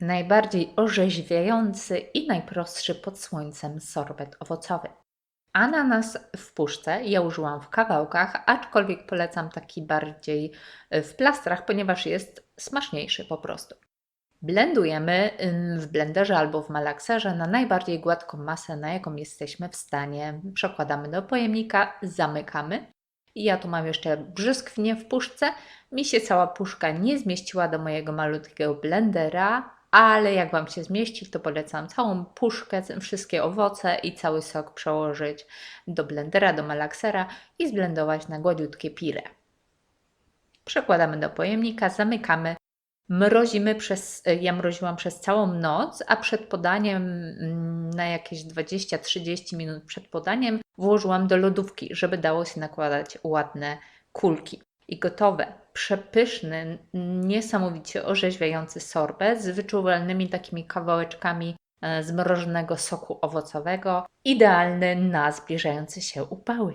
najbardziej orzeźwiający i najprostszy pod słońcem sorbet owocowy. Ananas w puszce ja użyłam w kawałkach, aczkolwiek polecam taki bardziej y, w plastrach, ponieważ jest smaczniejszy po prostu. Blendujemy w blenderze albo w malakserze na najbardziej gładką masę, na jaką jesteśmy w stanie. Przekładamy do pojemnika, zamykamy. I ja tu mam jeszcze brzoskwinie w puszce. Mi się cała puszka nie zmieściła do mojego malutkiego blendera, ale jak Wam się zmieści, to polecam całą puszkę, wszystkie owoce i cały sok przełożyć do blendera, do malaksera i zblendować na gładziutkie pire. Przekładamy do pojemnika, zamykamy. Mrozimy przez, ja mroziłam przez całą noc, a przed podaniem mm, na jakieś 20-30 minut przed podaniem włożyłam do lodówki, żeby dało się nakładać ładne kulki. I gotowe, przepyszny, niesamowicie orzeźwiający sorbet z wyczuwalnymi takimi kawałeczkami e, zmrożonego soku owocowego, idealny na zbliżające się upały.